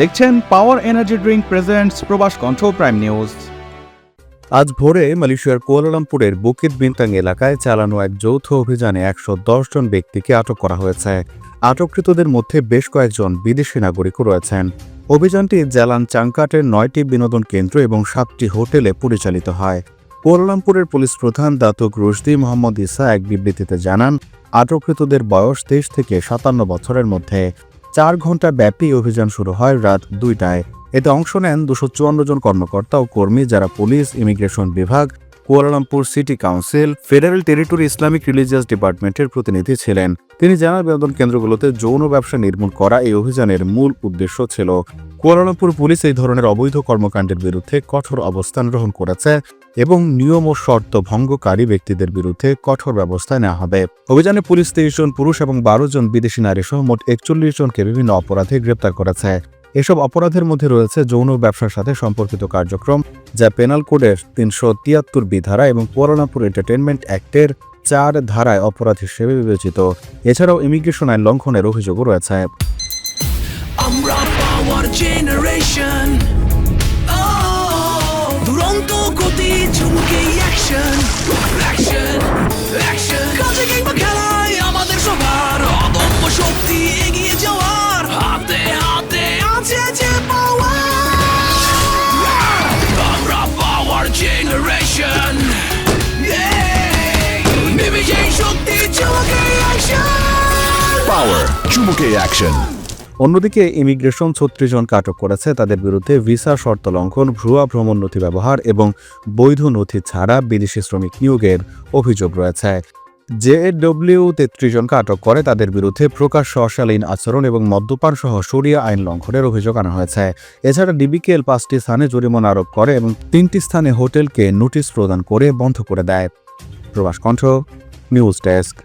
দেখছেন power energy drink presents প্রবাস কণ্ঠ প্রাইম নিউজ আজ ভোরে মালয়েশিয়ার কুয়ালালামপুরের বুকিত বিন্তাং এলাকায় চালানো এক যৌথ অভিযানে একশো জন ব্যক্তিকে আটক করা হয়েছে। আটককৃতদের মধ্যে বেশ কয়েকজন বিদেশি নাগরিকও রয়েছেন। অভিযানটি জেলান চাংকাটের নয়টি বিনোদন কেন্দ্র এবং সাতটি হোটেলে পরিচালিত হয়। কুয়ালালামপুরের পুলিশ প্রধান দাতুক রুশদি মোহাম্মদ ইসা এক বিবৃতিতে জানান, আটককৃতদের বয়স তেইশ থেকে সাতান্ন বছরের মধ্যে। চার ঘণ্টা ব্যাপী অভিযান শুরু হয় রাত দুইটায়। এতে অংশ নেন দুশো চুয়ান্ন জন কর্মকর্তা ও কর্মী যারা পুলিশ, ইমিগ্রেশন বিভাগ, Kuala Lumpur city council, federal territory Islamic religious ডিপার্টমেন্টের প্রতিনিধি ছিলেন। তিনি জানান, বিনোদন কেন্দ্রগুলোতে যৌন ব্যবসা নির্মূল করা এই অভিযানের মূল উদ্দেশ্য ছিল। কুয়ালালামপুর পুলিশ এই ধরনের অবৈধ কর্মকাণ্ডের বিরুদ্ধে কঠোর অবস্থান গ্রহণ করেছে। এবং নিয়ম ও শর্ত ভঙ্গকারী ব্যক্তিদের বিরুদ্ধে কঠোর ব্যবস্থা নেওয়া হবে। অভিযানে পুলিশ তেইশ জন পুরুষ এবং বারো জন বিদেশি নারী সহ মোট একচল্লিশ জনকে বিভিন্ন অপরাধে গ্রেপ্তার করেছে। এসব অপরাধের মধ্যে রয়েছে যৌন ব্যবসার সাথে সম্পর্কিত কার্যক্রম, যা পেনাল কোডের তিনশো তিয়াত্তর বি ধারা এবং কুয়ালালামপুর এন্টারটেনমেন্ট অ্যাক্টের চার ধারায় অপরাধ হিসেবে বিবেচিত। এছাড়াও ইমিগ্রেশন আইন লঙ্ঘনের অভিযোগও রয়েছে। আমরা পাওয়ার জেনারেশন Power. চুমুকে অ্যাকশন অন্যদিকে ইমিগ্রেশন ছত্রিশ জনকে আটক করেছে, তাদের বিরুদ্ধে ভিসা শর্ত লঙ্ঘন, ভুয়া ভ্রমণ নথি ব্যবহার এবং বৈধ নথি ছাড়া বিদেশি শ্রমিক নিয়োগের অভিযোগ রয়েছে। জেডব্লিউ তেত্রিশ জনকে আটক করে, তাদের বিরুদ্ধে প্রকাশ্য অশালীন আচরণ এবং মদ্যপান সহ সরিয়া আইন লঙ্ঘনের অভিযোগ আনা হয়েছে। এছাড়া ডিবিকেএল পাঁচটি স্থানে জরিমানা আরোপ করে এবং তিনটি স্থানে হোটেলকে নোটিশ প্রদান করে বন্ধ করে দেয়। প্রবাস কণ্ঠ, নিউজ ডেস্ক।